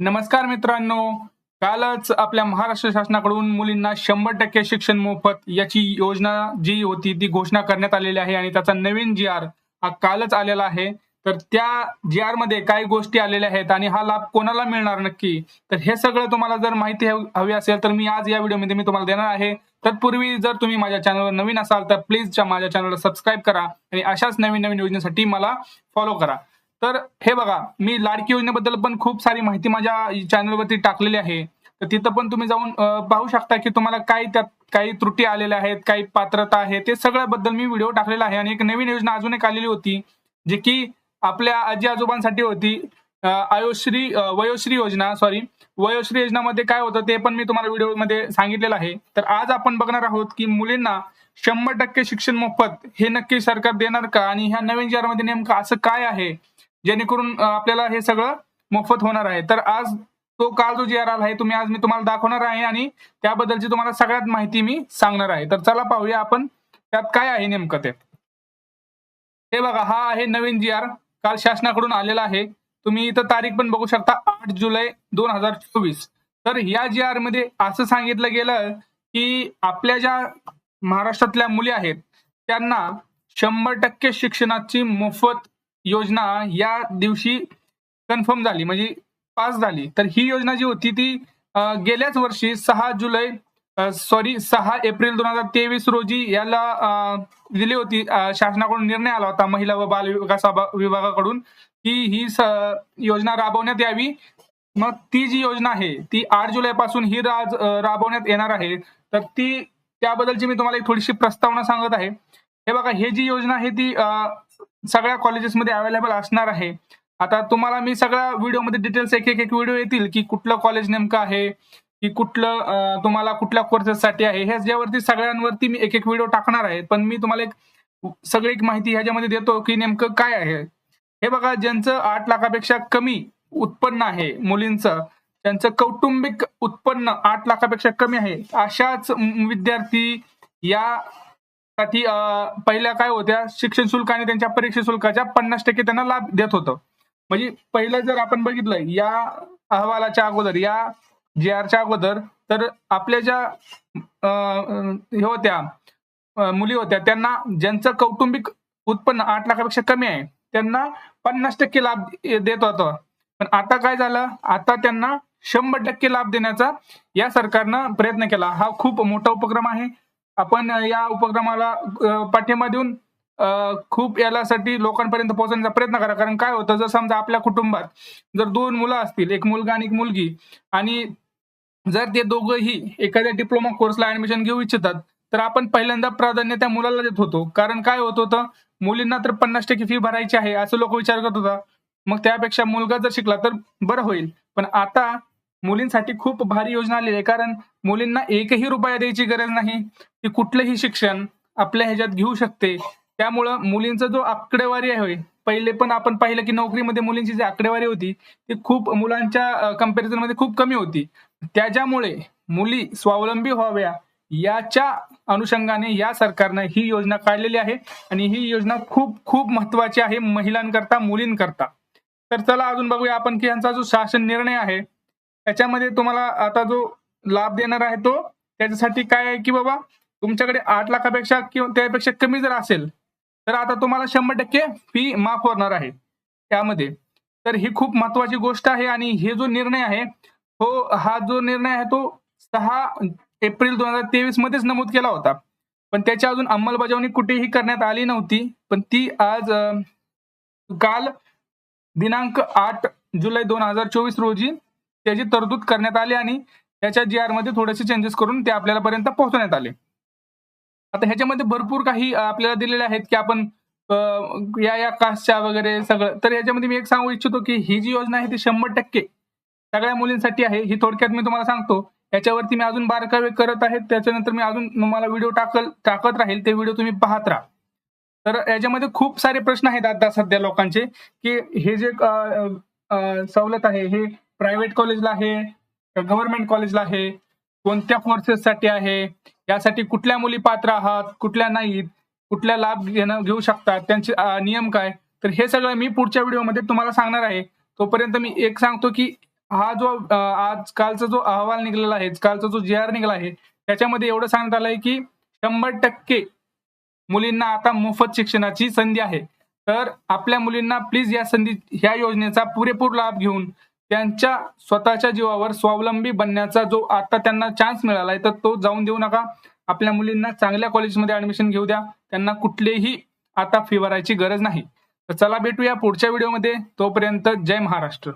नमस्कार मित्रांनो. कालच आपल्या महाराष्ट्र शासनाकडून मुलींना शंभर टक्के शिक्षण मोफत याची योजना जी होती ती घोषणा करण्यात आलेली आहे आणि त्याचा नवीन जी आर हा कालच आलेला आहे. तर त्या जी आरमध्ये काही गोष्टी आलेल्या आहेत आणि हा लाभ कोणाला मिळणार नक्की? तर हे सगळं तुम्हाला जर माहिती हवी असेल तर मी आज या व्हिडिओमध्ये मी तुम्हाला देणार आहे. तत्पूर्वी जर तुम्ही माझ्या चॅनलवर नवीन असाल तर प्लीज माझ्या चॅनलला सबस्क्राईब करा आणि अशाच नवीन नवीन योजनेसाठी मला फॉलो करा. तर हे बघा मी लाडकी योजनेबद्दल पण खूप सारी माहिती माझ्या चॅनलवरती टाकलेली आहे. तर तिथं पण तुम्ही जाऊन पाहू शकता की तुम्हाला काय त्यात काही त्रुटी आलेल्या आहेत काही पात्रता आहे ते सगळ्याबद्दल मी व्हिडिओ टाकलेला आहे. आणि एक नवीन योजना अजून एक आलेली होती जी की आपल्या आजी आजोबांसाठी होती. आयुश्री आयोश्री वयोश्री योजना सॉरी वयोश्री योजनामध्ये काय होतं ते पण मी तुम्हाला व्हिडिओमध्ये सांगितलेलं आहे. तर आज आपण बघणार आहोत की मुलींना शंभर टक्के शिक्षण मोफत हे नक्की सरकार देणार का? आणि ह्या नवीन जी मध्ये नेमकं असं काय आहे? जेणेकरून आपल्याला हे सगळं मोफत होणार आहे. तर आज तो काल जो जी आर आला आहे तुम्ही आज मी तुम्हाला दाखवणार आहे आणि त्याबद्दलची तुम्हाला सगळ्यात माहिती मी सांगणार आहे. तर चला पाहूया आपण त्यात काय आहे नेमकं ते. हे बघा हा आहे नवीन जी आर काल शासनाकडून आलेला आहे. तुम्ही इथं तारीख पण बघू शकता आठ जुलै दोन हजार चोवीस. तर या जी आरमध्ये असं सांगितलं गेलं की आपल्या ज्या महाराष्ट्रातल्या मुली आहेत त्यांना शंभर टक्के शिक्षणाची मोफत योजना या दिवशी कन्फर्म झाली म्हणजे पास झाली. तर ही योजना जी होती ती गेल्याच वर्षी सहा जुलै सॉरी सहा एप्रिल दोन हजार तेवीस रोजी याला दिली होती. शासनाकडून निर्णय आला होता महिला व बाल विकास विभागाकडून की ही योजना राबवण्यात यावी. मग ती जी योजना आहे ती आठ जुलै पासून ही राज राबवण्यात येणार आहे. तर ती त्याबद्दलची मी तुम्हाला एक थोडीशी प्रस्तावना सांगत आहे. हे बघा हे जी योजना आहे ती सगळ्या कॉलेजेसमध्ये अवेलेबल असणार आहे. आता तुम्हाला मी सगळ्या व्हिडिओमध्ये डिटेल्स एक एक एक व्हिडिओ येतील की कुठलं कॉलेज नेमकं आहे की कुठलं तुम्हाला कुठल्या कोर्सेससाठी आहे. ह्याच्यावरती सगळ्यांवरती मी एक एक व्हिडिओ टाकणार आहे. पण मी तुम्हाला एक सगळी एक माहिती ह्याच्यामध्ये देतो की नेमकं काय आहे. हे बघा ज्यांचं आठ लाखापेक्षा कमी उत्पन्न आहे मुलींचं त्यांचं कौटुंबिक उत्पन्न आठ लाखापेक्षा कमी आहे. अशाच विद्यार्थी या साठी पहिल्या काय होत्या? शिक्षण शुल्क आणि त्यांच्या परीक्षा शुल्काच्या पन्नास टक्के त्यांना लाभ देत होतं. म्हणजे पहिलं जर आपण बघितलं या अहवालाच्या अगोदर या जी आरच्या अगोदर तर आपल्या ज्या हे होत्या मुली होत्या त्यांना ज्यांचं कौटुंबिक उत्पन्न आठ लाखापेक्षा कमी आहे त्यांना पन्नास टक्के लाभ देत होतो. पण आता काय झालं? आता त्यांना शंभर टक्के लाभ देण्याचा या सरकारनं प्रयत्न केला. हा खूप मोठा उपक्रम आहे. आपण या उपक्रमाला पाठिंबा देऊन खूप यासाठी लोकांपर्यंत पोहोचण्याचा प्रयत्न करा. कारण काय होतं जर समजा आपल्या कुटुंबात जर दोन मुलं असतील एक मुलगा आणि एक मुलगी आणि जर ते दोघंही एखाद्या डिप्लोमा कोर्सला ऍडमिशन घेऊ इच्छितात तर आपण पहिल्यांदा प्राधान्य त्या मुलाला देत होतो. कारण काय होत होतं मुलींना तर पन्नास टक्के फी भरायची आहे असं लोक विचार करत होता. मग त्यापेक्षा मुलगा जर शिकला तर बरं होईल. पण आता मुलींसाठी खूप भारी योजना आलेली आहे. कारण मुलींना एकही रुपया द्यायची गरज नाही. ती कुठलंही शिक्षण आपल्या ह्याच्यात घेऊ शकते. त्यामुळं मुलींचा जो आकडेवारी आहे पहिले पण आपण पाहिलं की नोकरीमध्ये मुलींची जी आकडेवारी होती ती खूप मुलांच्या कंपॅरिझनमध्ये खूप कमी होती. त्याच्यामुळे मुली स्वावलंबी व्हाव्या याच्या अनुषंगाने या सरकारने ही योजना काढलेली आहे. आणि ही योजना खूप खूप महत्वाची आहे महिलांकरता मुलींकरता. तर चला अजून बघूया आपण की यांचा जो शासन निर्णय आहे त्याच्यामध्ये तुम्हाला आता जो लाभ देणार आहे तो त्याच्यासाठी काय आहे की बाबा तुमच्याकडे आठ लाखापेक्षा किंवा त्यापेक्षा कमी जर असेल तर आता तुम्हाला शंभर टक्के फी माफ होणार आहे. त्यामध्ये. तर ही खूप महत्वाची गोष्ट आहे आणि हे जो निर्णय आहे तो हा जो निर्णय आहे तो सहा एप्रिल दोन हजार तेवीस मध्येच नमूद केला होता. पण त्याची अजून अंमलबजावणी कुठेही करण्यात आली नव्हती. पण ती आज काल दिनांक आठ जुलै दोन हजार चोवीस रोजी त्याची तरतूद करण्यात आली आणि त्याच्या जी आरमध्ये थोडेसे चेंजेस करून ते आपल्याला पर्यंत पोहोचवण्यात आले. आता ह्याच्यामध्ये भरपूर काही आपल्याला दिलेले आहेत की आपण या या कास्टच्या वगैरे सगळं. तर याच्यामध्ये मी एक सांगू इच्छितो की ही जी योजना आहे ती शंभर टक्के सगळ्या मुलींसाठी आहे. ही थोडक्यात मी तुम्हाला सांगतो. याच्यावरती मी अजून बारकावे करत आहे. त्याच्यानंतर मी अजून तुम्हाला व्हिडिओ टाकल टाकत राहील. ते व्हिडिओ तुम्ही पाहत राहा. तर याच्यामध्ये खूप सारे प्रश्न आहेत आता सध्या लोकांचे की हे जे सवलत आहे हे प्रायव्हेट कॉलेजला आहे गव्हर्नमेंट कॉलेजला आहे कोणत्या कोर्सेससाठी आहे यासाठी कुठल्या मुली पात्र आहात कुठल्या नाहीत कुठल्या लाभ घेणं घेऊ शकतात त्यांचे नियम काय? तर हे सगळं मी पुढच्या व्हिडिओमध्ये तुम्हाला सांगणार आहे. तोपर्यंत मी एक सांगतो की हा जो आज कालचा जो अहवाल निघालेला आहे कालचा जो जे आर निघाला आहे त्याच्यामध्ये एवढं सांगण्यात आलंय की शंभर टक्के मुलींना आता मोफत शिक्षणाची संधी आहे. तर आपल्या मुलींना प्लीज या संधी ह्या योजनेचा पुरेपूर लाभ घेऊन त्यांच्या स्वतःच्या जीवावर स्वावलंबी बनण्याचा जो आता त्यांना चान्स मिळाला आहे तर तो जाऊन देऊ नका. आपल्या मुलींना चांगल्या कॉलेजमध्ये ऍडमिशन घेऊ द्या. त्यांना कुठलेही आता फी भरायची गरज नाही. तर चला भेटूया पुढच्या व्हिडिओमध्ये तोपर्यंत जय महाराष्ट्र.